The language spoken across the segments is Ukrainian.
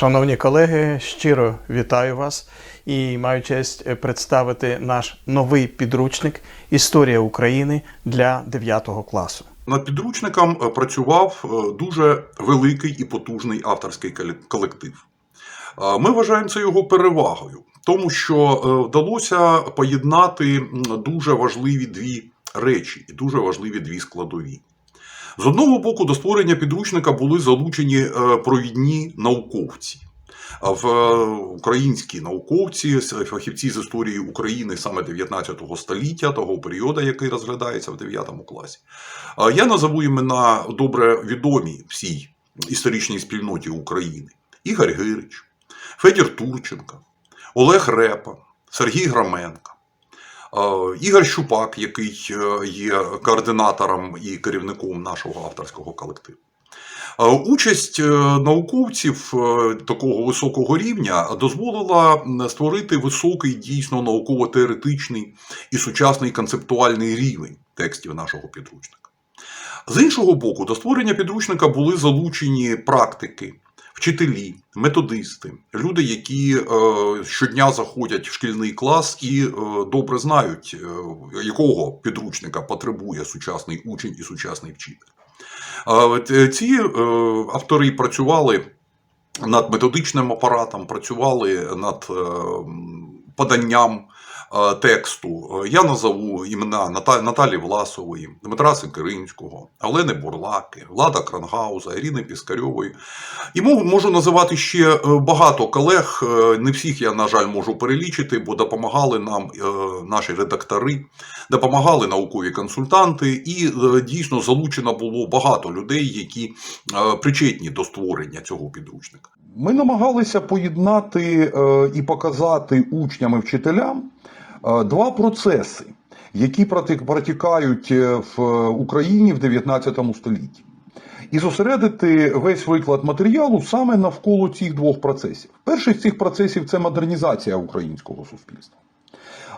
Шановні колеги, щиро вітаю вас і маю честь е, представити наш новий підручник Історія України для 9 класу. Над підручником е, працював е, дуже великий і потужний авторський колектив. Ми вважаємо це його перевагою, тому що вдалося поєднати дуже важливі дві речі і дуже важливі дві складові. З одного боку, до створення підручника були залучені е, провідні науковці. В е, українські науковці, фахівці з історії України саме 19 століття, того періоду, який розглядається в 9 класі. Я назову імена добре відомі всій історичній спільноті України: Ігор Гирич, Федір Турченко, Олег Репа, Сергій Граменко, Ігор Щупак, який е, є координатором і керівником нашого авторського колективу. Е, Участь е, науковців е, такого високого рівня дозволила створити високий, дійсно науково-теоретичний і сучасний концептуальний рівень текстів нашого підручника. З іншого боку, до створення підручника були залучені практики, вчителі, методисти, люди, які е, щодня заходять в шкільний клас і е, добре знають, е, якого підручника потребує сучасний учень і сучасний вчитель. Ці автори працювали над методичним апаратом, працювали над поданням тексту. Е, Я назову імена Ната- Наталі Власової, Дмитра Сикиринського, Олени Бурлаки, Влада Крангауза, Ірини Піскарьової. І можу, називати ще е, багато колег. е, Не всіх я, на жаль, можу перелічити, бо допомагали нам е, наші редактори, допомагали наукові консультанти, і е, дійсно залучено було багато людей, які е, причетні до створення цього підручника. Ми намагалися поєднати е, і показати учням і вчителям е, два процеси, які протікають е, в Україні в 19 столітті. І зосередити весь виклад матеріалу саме навколо цих двох процесів. Перший з цих процесів це модернізація українського суспільства.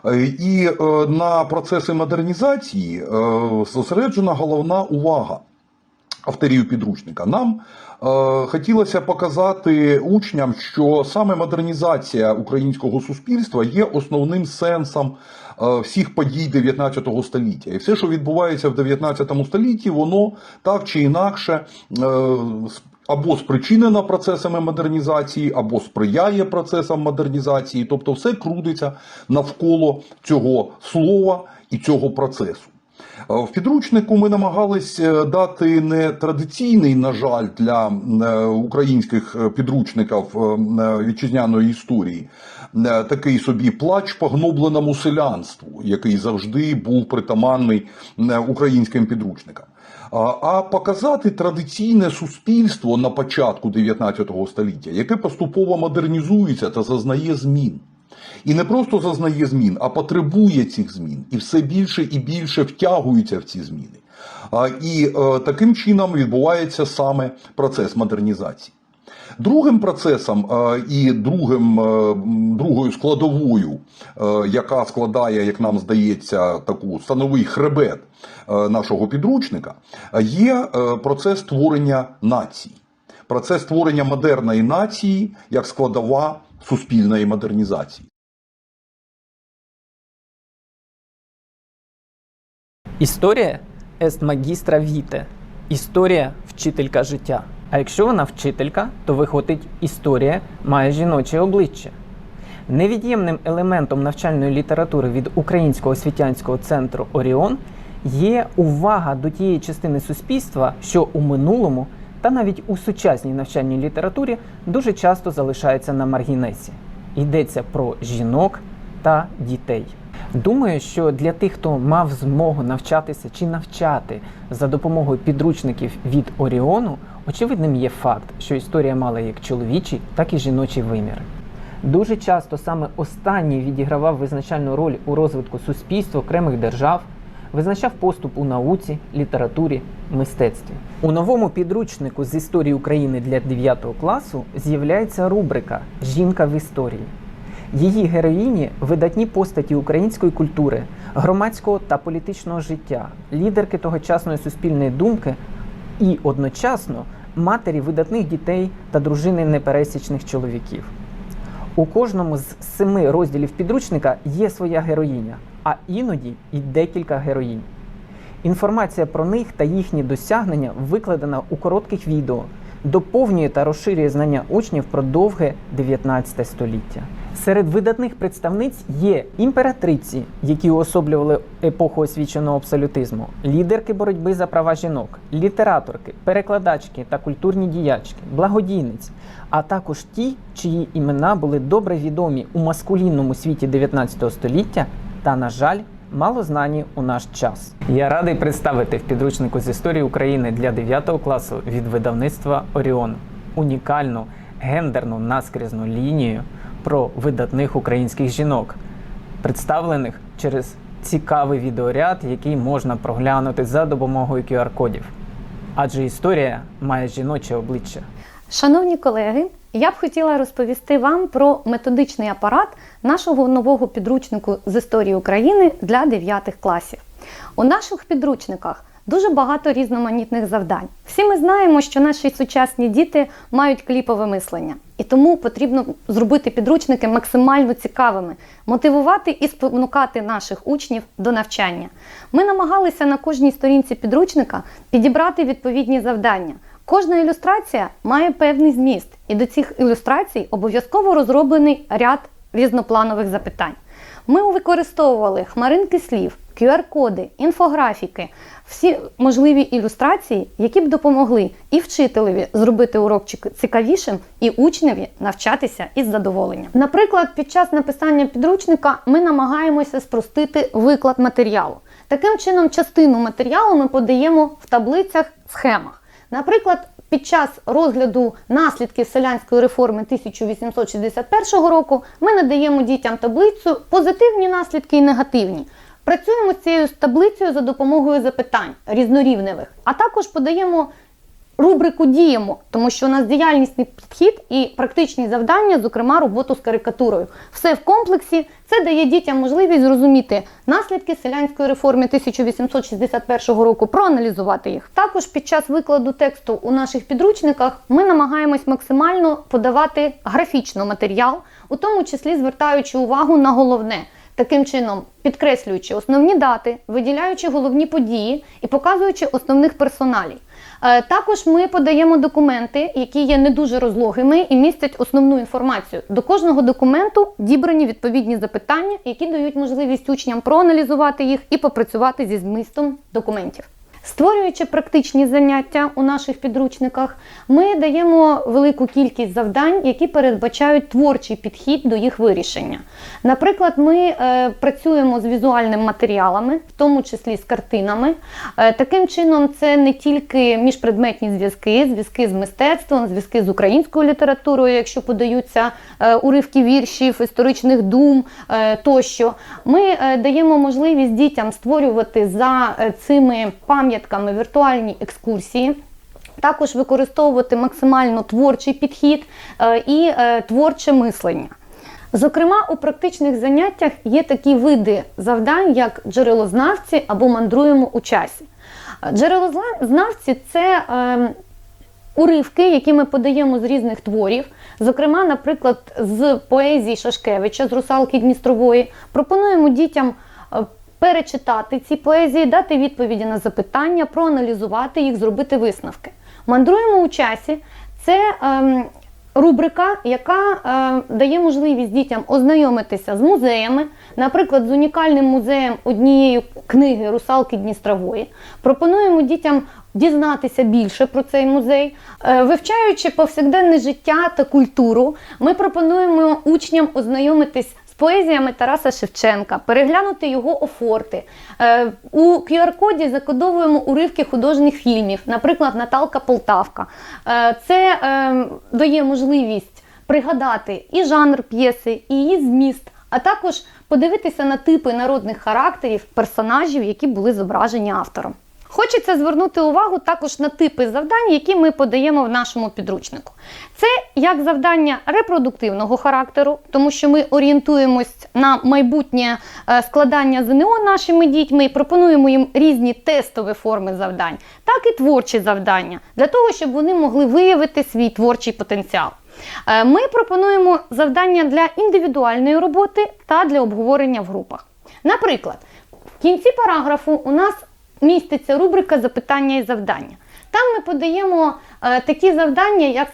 Е, І е, на процеси модернізації е, зосереджена головна увага авторів підручника. Нам е, хотілося показати учням, що саме модернізація українського суспільства є основним сенсом е, всіх подій 19 століття. І все, що відбувається в 19 столітті, воно так чи інакше. Е, або спричинена процесами модернізації, або сприяє процесам модернізації, тобто все крутиться навколо цього слова і цього процесу. Е, В підручнику ми намагались е, дати не традиційний, на жаль, для е, українських підручників вітчизняної історії, такий собі плач по гнобленому селянству, який завжди був притаманний українським підручникам. А показати традиційне суспільство на початку 19 століття, яке поступово модернізується та зазнає змін. І не просто зазнає змін, а потребує цих змін, і все більше і більше втягується в ці зміни. І е, таким чином відбувається саме процес модернізації. Другим процесом е, і другим, е, другою складовою, яка складає, як нам здається, таку становий хребет нашого підручника, є процес створення нації. Процес створення модерної нації як складова суспільної модернізації. Історія ест магістра віте. Історія вчителька життя. А якщо вона вчителька, то виходить, історія має жіноче обличчя. Невід'ємним елементом навчальної літератури від Українського освітянського центру Оріон є увага до тієї частини суспільства, що у минулому та навіть у сучасній навчальній літературі дуже часто залишається на маргінесі. Йдеться про жінок та дітей. Думаю, що для тих, хто мав змогу навчатися чи навчати за допомогою підручників від Оріону, очевидним є факт, що історія мала як чоловічий, так і жіночий виміри. Дуже часто саме останній відігравав визначальну роль у розвитку суспільства окремих держав, визначав поступ у науці, літературі, мистецтві. У новому підручнику з історії України для 9 класу з'являється рубрика Жінка в історії. Її героїні видатні постаті української культури, громадського та політичного життя, лідерки тогочасної суспільної думки і одночасно матері видатних дітей та дружини непересічних чоловіків. У кожному з семи розділів підручника є своя героїня, а іноді й декілька героїнь. Інформація про них та їхні досягнення викладена у коротких відео, доповнює та розширює знання учнів про довге 19 століття. Серед видатних представниць є імператриці, які уособлювали епоху освіченого абсолютизму, лідерки боротьби за права жінок, літераторки, перекладачки та культурні діячки, благодійниці, а також ті, чиї імена були добре відомі у маскулінному світі 19 століття та, на жаль, мало знані у наш час. Я радий представити в підручнику з історії України для 9 класу від видавництва Оріон унікальну гендерну наскрізну лінію про видатних українських жінок, представлених через цікавий відеоряд, який можна проглянути за допомогою QR-кодів. Адже історія має жіноче обличчя. Шановні колеги, я б хотіла розповісти вам про методичний апарат нашого нового підручнику з історії України для 9 класів. У наших підручниках дуже багато різноманітних завдань. Всі ми знаємо, що наші сучасні діти мають кліпове мислення, і тому потрібно зробити підручники максимально цікавими, мотивувати і спонукати наших учнів до навчання. Ми намагалися на кожній сторінці підручника підібрати відповідні завдання. Кожна ілюстрація має певний зміст, і до цих ілюстрацій обов'язково розроблений ряд різнопланових запитань. Ми використовували хмаринки слів, QR-коди, інфографіки, всі можливі ілюстрації, які б допомогли і вчителеві зробити урок цікавішим, і учневі навчатися із задоволенням. Наприклад, під час написання підручника ми намагаємося спростити виклад матеріалу. Таким чином, частину матеріалу ми подаємо в таблицях, схемах. Наприклад, під час розгляду наслідків селянської реформи 1861 року ми надаємо дітям таблицю позитивні наслідки і негативні. Працюємо з цією таблицею за допомогою запитань різнорівневих, а також подаємо рубрику Діємо, тому що у нас діяльнісний підхід і практичні завдання, зокрема роботу з карикатурою. Все в комплексі це дає дітям можливість зрозуміти наслідки селянської реформи 1861 року, проаналізувати їх. Також під час викладу тексту у наших підручниках ми намагаємось максимально подавати графічно матеріал, у тому числі звертаючи увагу на головне. Таким чином, підкреслюючи основні дати, виділяючи головні події і показуючи основних персоналій. Е, Також ми подаємо документи, які є не дуже розлогими і містять основну інформацію. До кожного документу дібрані відповідні запитання, які дають можливість учням проаналізувати їх і попрацювати зі змістом документів. Створюючи практичні заняття у наших підручниках, ми даємо велику кількість завдань, які передбачають творчий підхід до їх вирішення. Наприклад, ми е, працюємо з візуальними матеріалами, в тому числі з картинами. Е, таким чином, це не тільки міжпредметні зв'язки, зв'язки з мистецтвом, зв'язки з українською літературою, якщо подаються е, уривки віршів, історичних дум тощо. Ми даємо можливість дітям створювати за цими пам'ятками віртуальні екскурсії. Також використовувати максимально творчий підхід е, і е, творче мислення. Зокрема, у практичних заняттях є такі види завдань, як джерелознавці або мандруємо у часі. Джерелознавці це е, уривки, які ми подаємо з різних творів. Зокрема, наприклад, з поезії Шашкевича з русалки Дністрової. Пропонуємо дітям е, перечитати ці поезії, дати відповіді на запитання, проаналізувати їх, зробити висновки. Мандруємо у часі. Це ем, рубрика, яка е, дає можливість дітям ознайомитися з музеями, наприклад, з унікальним музеєм однієї книги Русалки Дністрової. Пропонуємо дітям дізнатися більше про цей музей. Е, Вивчаючи повсякденне життя та культуру, ми пропонуємо учням ознайомитись поезіями Тараса Шевченка, переглянути його офорти. Е, У QR-коді закодовуємо уривки художніх фільмів, наприклад, Наталка Полтавка. Е, Це е, дає можливість пригадати і жанр п'єси, і її зміст, а також подивитися на типи народних характерів, персонажів, які були зображені автором. Хочеться звернути увагу також на типи завдань, які ми подаємо в нашому підручнику. Це як завдання репродуктивного характеру, тому що ми орієнтуємось на майбутнє е, складання ЗНО нашими дітьми і пропонуємо їм різні тестові форми завдань, так і творчі завдання, для того, щоб вони могли виявити свій творчий потенціал. Е, Ми пропонуємо завдання для індивідуальної роботи та для обговорення в групах. Наприклад, в кінці параграфу у нас міститься рубрика запитання і завдання. Там ми подаємо е, такі завдання, як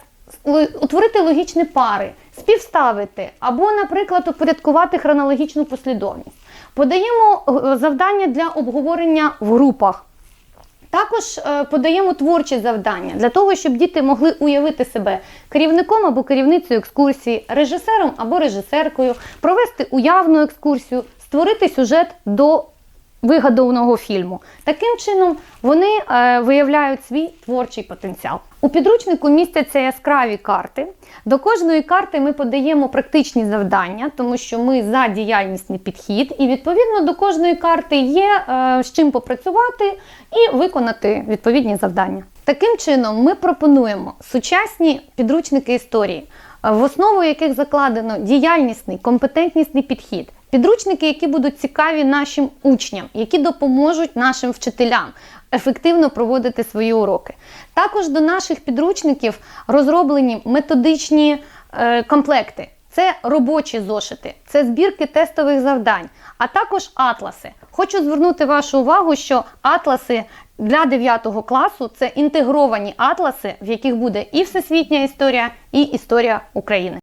утворити логічні пари, співставити або, наприклад, упорядкувати хронологічну послідовність. Подаємо е, завдання для обговорення в групах. Також е, подаємо творчі завдання для того, щоб діти могли уявити себе керівником або керівницею екскурсії, режисером або режисеркою, провести уявну екскурсію, створити сюжет до вигадованого фільму. Таким чином вони е, виявляють свій творчий потенціал. У підручнику містяться яскраві карти. До кожної карти ми подаємо практичні завдання, тому що ми за діяльнісний підхід, і відповідно до кожної карти є е, з чим попрацювати і виконати відповідні завдання. Таким чином, ми пропонуємо сучасні підручники історії, в основу яких закладено діяльнісний, компетентнісний підхід. Підручники, які будуть цікаві нашим учням, які допоможуть нашим вчителям ефективно проводити свої уроки. Також до наших підручників розроблені методичні е, комплекти. Це робочі зошити, це збірки тестових завдань, а також атласи. Хочу звернути вашу увагу, що атласи для 9 класу це інтегровані атласи, в яких буде і всесвітня історія, і історія України.